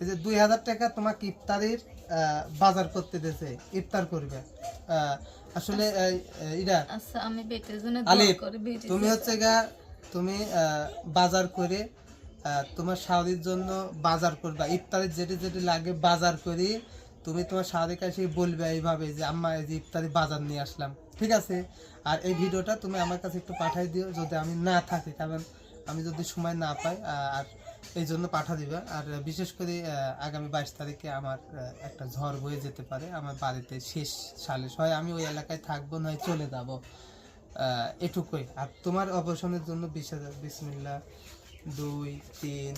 এই যে দুই হাজার টাকা তোমাকে ইফতারির বাজার করতে দিয়েছে ইফতার করবে। আসলে ইরা আচ্ছা আলিফ তুমি হচ্ছে গা তুমি বাজার করে তোমার শাওরির জন্য বাজার করবা। ইফতারির যেটি যেটি লাগে বাজার করি। তুমি তোমার শাওরির কাছে বলবে এইভাবে যে আম্মা এই যে ইফতারি বাজার নিয়ে আসলাম। ঠিক আছে? আর এই ভিডিওটা তুমি আমার কাছে একটু পাঠাই দিও যদি আমি না থাকি। কারণ আমি যদি সময় না পাই আর এই জন্য পাঠা দিবে। আর বিশেষ করে আগামী বাইশ তারিখে আমার একটা ঝড় বয়ে যেতে পারে। আমার বাড়িতে শেষ সালে হয়। আমি ওই এলাকায় থাকব, নয় চলে যাব। এটুকুই। আর তোমার অপারেশনের জন্য বিশ হাজার বিসমিল্লা দুই, তিন,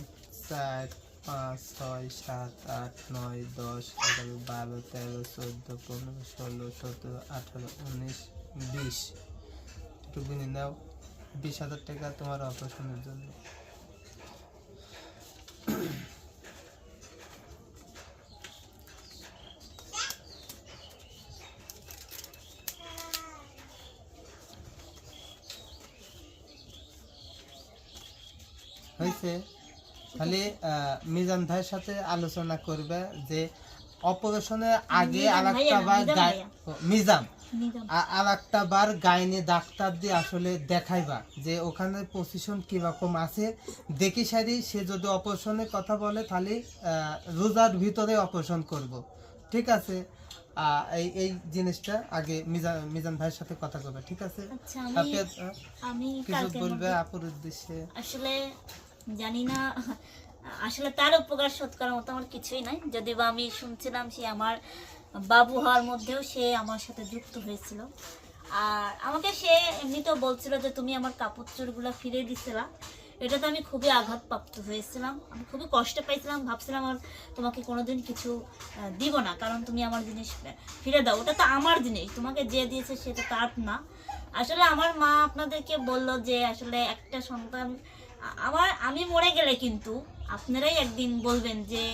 চার, পাঁচ, ছয়, সাত, আট, নয়, দশ, এগারো, বারো, তেরো, চোদ্দ, পনেরো, ষোলো, সতেরো, আঠারো, উনিশ, বিশ। একটু গুনে নাও। বিশ হাজার টাকা তোমার অপারেশনের জন্য। হয়েছে খালি মিজান ভাইয়ের সাথে আলোচনা করবে যে অপারেশনের আগে মিজান আর একটা বার মিজান আর একটা বার গাইনে ডাক্তার দিয়ে আসলে দেখাইবা যে ওখানে পজিশন কীরকম আছে। দেখি সারি সে যদি অপারেশনের কথা বলে তাহলে রোজার ভিতরে অপারেশন করব। ঠিক আছে? এই এই জিনিসটা আগে মিজান মিজান ভাইয়ের সাথে কথা করবে ঠিক আছে? আচ্ছা আমি কিছু বলবে আপুর উদ্দেশ্যে? আসলে জানি না আসলে তার উপকার শোধ করার মতো আমার কিছুই নাই। যদি বা আমি শুনছিলাম সে আমার বাবু হওয়ার মধ্যেও সে আমার সাথে যুক্ত হয়েছিল। আর আমাকে সে এমনিতেও বলছিল যে তুমি আমার কাপড় চোরগুলো ফিরে দিছিলা। এটাতে আমি খুবই আঘাতপ্রাপ্ত হয়েছিলাম। আমি খুবই কষ্ট পাইছিলাম। ভাবছিলাম আর তোমাকে কোনোদিন কিছু দিব না। কারণ তুমি আমার জিনিস ফিরে দাও। ওটা তো আমার জিনিস। তোমাকে যে দিয়েছে সেটা তার না। আসলে আমার মা আপনাদেরকে বলল যে আসলে একটা সন্তান আমার, আমি মরে গেলে কিন্তু আপনারাই একদিন বলবেন যে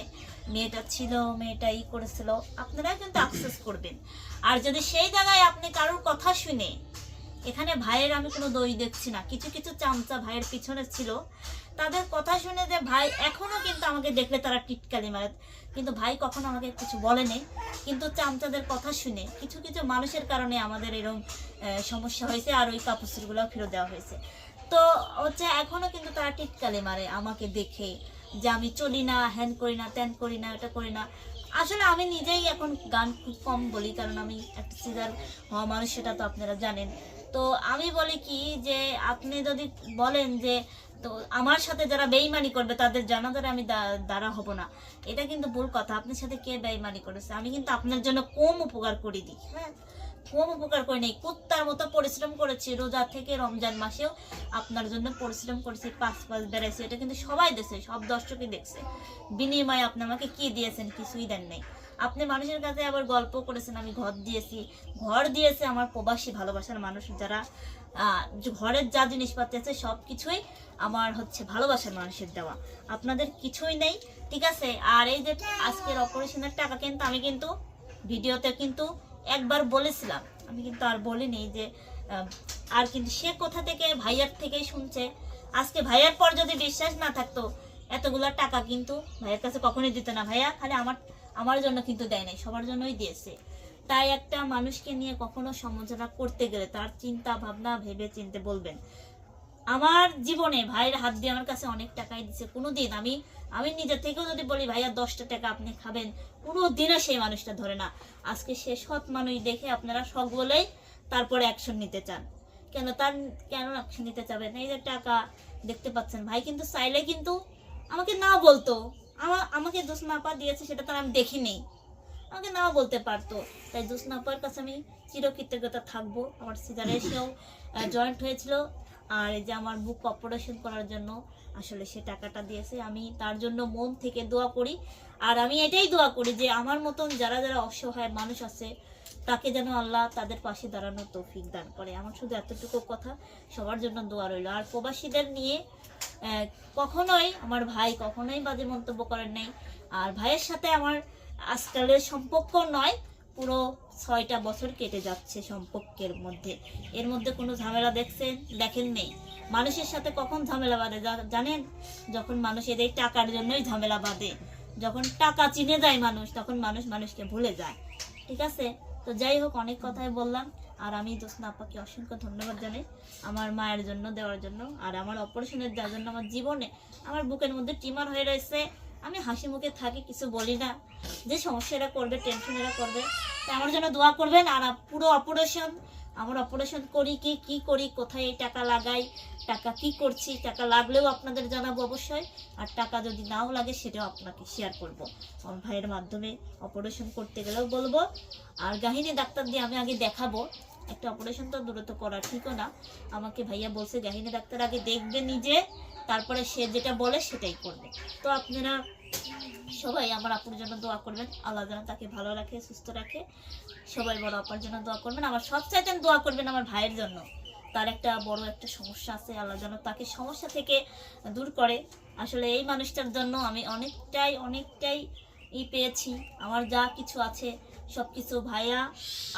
মেয়েটা ছিল, মেয়েটা ই করেছিল, আপনারাই কিন্তু আফসোস করবেন। আর যদি সেই জায়গায় আপনি কারোর কথা শুনে, এখানে ভাইয়ের আমি কোনো দই দেখছি না, কিছু কিছু চামচা ভাইয়ের পিছনে ছিল, তাদের কথা শুনে যে ভাই এখনও কিন্তু আমাকে দেখলে তারা টিটকালি মারে। কিন্তু ভাই কখনো আমাকে কিছু বলেনি, কিন্তু চামচাদের কথা শুনে, কিছু কিছু মানুষের কারণে আমাদের এরকম সমস্যা হয়েছে আর ওই কাপড়গুলো ফেরত দেওয়া হয়েছে। তো হচ্ছে এখনও কিন্তু তারা টিটকালি মারে আমাকে দেখে যে আমি চলি না, হ্যান করি না, ত্যান করি না, এটা করি না। আসলে আমি নিজেই এখন গান খুব কম বলি, কারণ আমি একটা সিজার হওয়া মানুষ, সেটা তো আপনারা জানেন। তো আমি বলি কি যে, আপনি যদি বলেন যে, তো আমার সাথে যারা বেইমানি করবে, তাদের জানাজারে আমি দাঁড়া হব না। এটা কিন্তু ভুল কথা। আপনার সাথে কে বেইমানি করেছে? আমি কিন্তু আপনার জন্য কম উপকার করে দিই হ্যাঁ? কম উপকার করে নেই। কুত্তার মতো পরিশ্রম করেছি রোজা থেকে রমজান মাসেও। আপনার জন্য পরিশ্রম করেছি, পাঁচ পাঁচ বেড়াইছি। এটা কিন্তু সবাই দেখছে, সব দর্শকই দেখছে। বিনিময়ে আপনি আমাকে কি দিয়েছেন কিছুই দেন নাই। আপনি মানুষের কাছে আবার গল্প করেছেন, আমি ঘর দিয়েছি। ঘর দিয়েছে আমার প্রবাসী ভালোবাসার মানুষ যারা ঘরের যা জিনিসপাতি আছে সব কিছুই আমার হচ্ছে ভালোবাসার মানুষের দেওয়া। আপনাদের কিছুই নেই, ঠিক আছে? আর এই যে আজকের অপারেশনের টাকা কিন্তু আমি কিন্তু ভিডিওতে কিন্তু একবার বলেছিলাম। আমি কিন্তু আর বলিনি যে আর কিন্তু সে কোথা থেকে, ভাইয়ার থেকেই শুনছে। আজকে ভাইয়ার পর যদি বিশ্বাস না থাকতো, এতগুলা টাকা কিন্তু ভাইয়ের কাছে কখনোই দিত না। ভাইয়া খালি আমার আমার জন্য কিন্তু দেয় নাই, সবার জন্যই দিয়েছে। তাই একটা মানুষকে নিয়ে কখনো সমালোচনা করতে গেলে তার চিন্তা ভাবনা ভেবে চিনতে বলবেন। আমার জীবনে ভাইয়ের হাত দিয়ে আমার কাছে অনেক টাকাই দিছে। কোনোদিন আমি আমি নিজে থেকেও যদি বলি, ভাইয়া, দশটা টাকা আপনি খাবেন কোনো দিনও সেই মানুষটা ধরে না। আজকে সে সৎ মানুষ দেখে আপনারা সকলেই তারপরে অ্যাকশন নিতে চান। কেন তার, কেন অ্যাকশন নিতে চাবেন? এই যে টাকা দেখতে পাচ্ছেন ভাই, কিন্তু চাইলে কিন্তু আমাকে না বলতো। আমার আমাকে দোষনাপা দিয়েছে সেটা তো আমি দেখিনি। আমাকে নাও বলতে পারতো। তাই দোষনাপার কাছে আমি চিরকৃতজ্ঞতা থাকব। আমার সিজারে এসেও জয়েন্ট হয়েছিল। আর এই যে আমার বুক অপারেশন করার জন্য আসলে সে টাকাটা দিয়েছে, আমি তার জন্য মন থেকে দোয়া করি। আর আমি এটাই দোয়া করি যে আমার মতন যারা যারা অসহায় মানুষ আছে, তাকে যেন আল্লাহ তাদের পাশে দাঁড়ানোর তৌফিক দান করে। আমার শুধু এতটুকু কথা, সবার জন্য দোয়া রইল। আর প্রবাসীদের নিয়ে কখনোই, আমার ভাই কখনোই বাজে মন্তব্য করেন নাই। আর ভাইয়ের সাথে আমার আজকালের সম্পর্ক নয়, পুরো ছয়টা বছর কেটে যাচ্ছে সম্পর্কের মধ্যে। এর মধ্যে কোনো ঝামেলা দেখছেন, দেখেন নেই। মানুষের সাথে কখন ঝামেলা বাঁধে জানেন? যখন মানুষ এদের টাকার জন্যই ঝামেলা বাঁধে। যখন টাকা চিনে যায় মানুষ, তখন মানুষ মানুষকে ভুলে যায়। ঠিক আছে? তো যাই হোক, অনেক কথাই বললাম। আর আমি দোস্ত আপাকে অসংখ্য ধন্যবাদ জানাই আমার মায়ের জন্য, দেওয়ার জন্য। আর আমার অপারেশনের যার জন্য আমার জীবনে আমার বুকের মধ্যে টিমার হয়ে রয়েছে। আমি হাসি মুখে থাকি, কিছু বলি না। যে সমস্যা এরা করবে টেনশন এরা করবে। আমার জন্য দোয়া করবেন আর পুরো অপারেশন আমার অপারেশন করি কি কি করি, কোথায় এই টাকা লাগাই, টাকা কি করছি, টাকা লাগলেও আপনাদের জানাব অবশ্যই। আর টাকা যদি নাও লাগে, সেটাও আপনাকে শেয়ার করব। আমার ভাইয়ের মাধ্যমে অপারেশন করতে গেলেও বলব। আর গাহিনী ডাক্তার দিয়ে আমি আগে দেখাবো। একটা অপারেশন তো দূরত করা ঠিকও না। আমাকে ভাইয়া বলছে গাহিনী ডাক্তার আগে দেখবে নিজে, তারপরে সে যেটা বলে সেটাই করবে। তো আপনারা সবাই আমার আপুর জন্য দোয়া করবেন। আল্লাহ যেন তাকে ভালো রাখে, সুস্থ রাখে। সবাই বড় আপার জন্য দোয়া করবেন। আমার সব চাইতেন দোয়া করবেন আমার ভাইয়ের জন্য। তার একটা বড় একটা সমস্যা আছে। আল্লাহ যেন তাকে সমস্যা থেকে দূর করে। আসলে এই মানুষটার জন্য আমি অনেকটাই অনেকটাই ই পেয়েছি। আমার যা কিছু আছে সব কিছু ভাইয়া।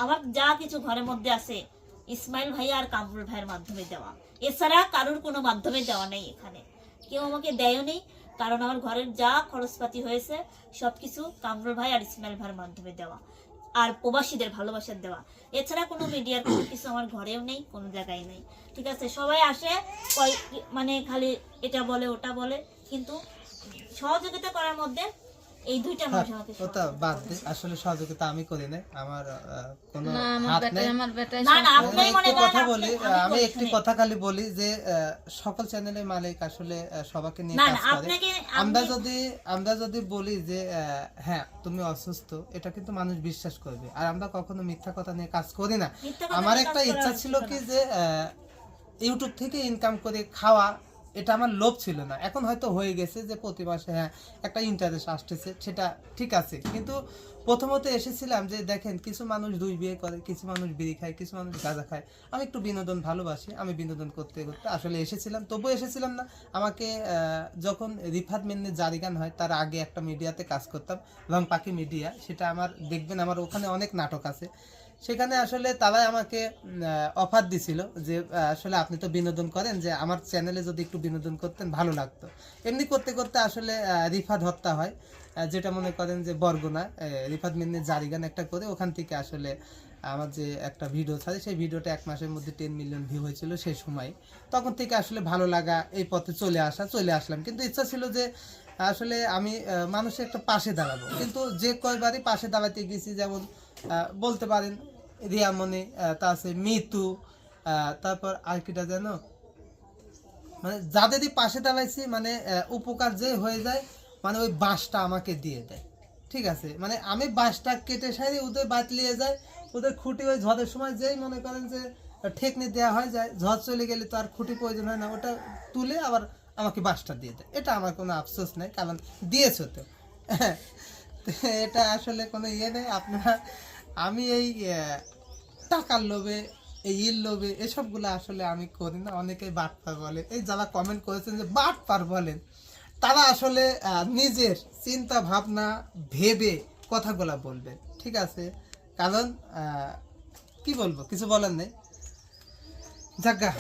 আমার যা কিছু ঘরের মধ্যে আছে, ইসমাইল ভাইয়া আর কামরুল ভাইয়ের মাধ্যমে দেওয়া। এছাড়া কারোর কোনো মাধ্যমে দেওয়া নেই এখানে। কেউ আমাকে দেয়ও নেই, কারণ আমার ঘরের যা খরচপাতি হয়েছে সব কিছু কামরুল ভাই আর ইসমাইল ভাইয়ের মাধ্যমে দেওয়া। আর প্রবাসীদের ভালোবাসার দেওয়া। এছাড়া কোনো মিডিয়ার কোনো কিছু আমার ঘরেও নেই, কোনো জায়গায় নেই। ঠিক আছে, সবাই আসে মানে খালি এটা বলে, ওটা বলে। কিন্তু সহযোগিতা করার মধ্যে এই দুইটা মানুষ আমাকে ওটা বাদ দে আসলে সহযোগিতা আমি করি না আমার কোনো হাত নেই। আমার বেটাই না না আপনি মনে কথা বলি আমি একটি কথা খালি বলি যে সকল চ্যানেলের মালিক আসলে আহ, সবাইকে নিয়ে কাজ করে। আমরা যদি আমরা যদি বলি যে হ্যাঁ তুমি অসুস্থ এটা কিন্তু মানুষ বিশ্বাস করবে। আর আমরা কখনো মিথ্যা কথা নিয়ে কাজ করি না। আমার একটা ইচ্ছা ছিল কি যে আহ, ইউটিউব থেকে ইনকাম করে খাওয়া এটা আমার লোভ ছিল না। এখন হয়তো হয়ে গেছে যে প্রতি মাসে হ্যাঁ একটা ইন্টারেস্ট আসতেছে, সেটা ঠিক আছে। কিন্তু প্রথমত এসেছিলাম যে দেখেন, কিছু মানুষ দুই বিয়ে করে, কিছু মানুষ বিড়ি খায়, কিছু মানুষ গাঁজা খায়। আমি একটু বিনোদন ভালোবাসি, আমি বিনোদন করতে করতে আসলে এসেছিলাম, তবুও এসেছিলাম না। আমাকে যখন রিফাত মেন্নে জারিগান হয়, তার আগে একটা মিডিয়াতে কাজ করতাম এবং পাখি মিডিয়া সেটা আমার, দেখবেন আমার ওখানে অনেক নাটক আছে। সেখানে আসলে তারাই আমাকে অফার দিছিল যে আসলে আপনি তো বিনোদন করেন যে আমার চ্যানেলে যদি একটু বিনোদন করতেন ভালো লাগতো। এমনি করতে করতে আসলে রিফাত হত্যা হয়। যেটা মনে করেন যে বরগুনা আহ, রিফাত মিন্নি জারিগান একটা করে ওখান থেকে আসলে আমার যে একটা ভিডিও থাকে সেই ভিডিওটা এক মাসের মধ্যে টেন মিলিয়ন ভিউ হয়েছিল সেই সময়। তখন থেকে আসলে ভালো লাগা এই পথে চলে আসা চলে আসলাম। কিন্তু ইচ্ছা ছিল যে আসলে আমি মানুষের একটা পাশে দাঁড়াবো। কিন্তু যে কয়বারই পাশে দাঁড়াতে গেছি, যেমন বলতে পারেন রিয়ামণি তা আছে মিতু তারপর আর কিটা জানো মানে যাদেরই পাশে দাঁড়াইছি মানে উপকার যে হয়ে যায় মানে ওই বাঁশটা আমাকে দিয়ে দেয়। ঠিক আছে? মানে আমি বাঁশটা কেটে সারি ওদের বাতলিয়ে যায় ওদের খুঁটি ওই ঝড়ের সময় যেই মনে করেন যে ঠেকনি দেওয়া হয় যায়, ঝড় চলে গেলে তো আর খুঁটি প্রয়োজন হয় না, ওটা তুলে আবার আমাকে বাঁশটা দিয়ে দেয় এটা আমার কোনো আফসোস নেই, কারণ দিয়েছ তো। এটা আসলে কোনো ইয়ে নেই, আপনারা, আমি এই টাকার লোভে, এই ইল লোভে, এসবগুলো আসলে আমি করি না, অনেকেই বাটপার বলে। এই যারা কমেন্ট করেছেন যে বাটপার বলেন, তারা আসলে নিজের চিন্তা ভাবনা ভেবে কথাগুলা বলবেন, ঠিক আছে? কারণ কি বলব, কিছু বলার নেই। জাগা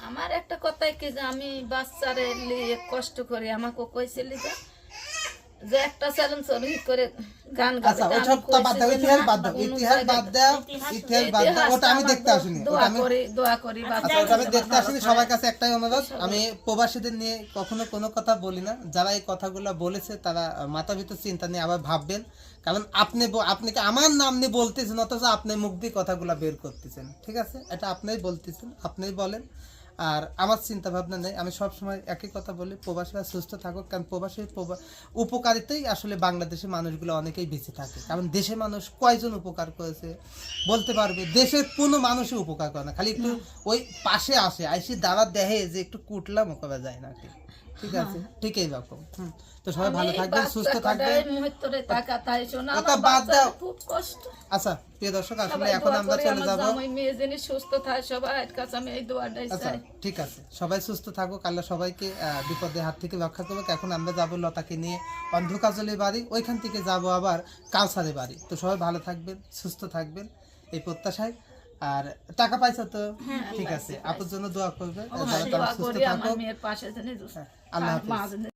আমার একটা কথাই কি যে আমি বাচ্চারে লিয়ে কষ্ট করে আমাকে কইছিলি যে যে একটা চ্যালেঞ্জ চুরি করে গান আচ্ছা তো বাদ দাও ইতিহাস বাদ দাও ইতিহাস বাদ দাও ইতিহাস বাদ দাও ওটা আমি দেখতে আসিনি ওটা আমি করি দোয়া করি আচ্ছা, আচ্ছা ওটা আমি দেখতে আসিনি সবার কাছে একটাই অনুরোধ আমি প্রবাসীদের নিয়ে কখনো কোনো কথা বলি না যারা এই কথাগুলো বলেছে তারা মাথা ভিতর চিন্তা নিয়ে আবার ভাববেন কারণ আপনি আপনি আমার নাম নিয়ে বলতেছেন অথচ আপনি মুখ দিয়ে কথাগুলো বের করতেছেন ঠিক আছে? এটা আপনিই বলতেছেন আপনিই বলেন আর আমার চিন্তা ভাবনা নেই। আমি সব সময় একই কথা বলি প্রবাসীরা সুস্থ থাকুক কারণ প্রবাসী প্রবা- উপকারিতাই আসলে বাংলাদেশের মানুষগুলো অনেকেই বেঁচে থাকে। কারণ দেশের মানুষ কয়জন উপকার করেছে বলতে পারবে? দেশের কোনো মানুষই উপকার করে না। খালি একটু ওই পাশে আসে আইসি দাঁড়া দেহে যে একটু কুটলা মোকাবেলা যায় না কি ঠিক আছে ঠিক এইরকম হুম। তো সবাই ভালো থাকবেন সুস্থ থাকবেন। মুহূর্তে টাকা তাই শোনা ওটা আমার বাদ দাও। খুব কষ্ট। আচ্ছা প্রিয় দর্শক আসলে সবাই এখন আমরা চলে যাব। মেয়ে যিনি সুস্থ থাকে সবাই কাছে আমি এই দোয়াটাই আচ্ছা চাই। ঠিক আছে সবাই সুস্থ থাকুক আল্লাহ সবাইকে বিপদের হাত থেকে রক্ষা করুক। এখন আমরা যাব লতাকে নিয়ে অন্ধকাজলের বাড়ি ওইখান থেকে যাব আবার কাউসারের বাড়ি। তো সবাই ভালো থাকবেন সুস্থ থাকবেন এই প্রত্যাশায় আর টাকা পাইছো তো? ঠিক আছে। আপনার জন্য দোয়া করবে। যিনি আল্লাহ হাফিজ।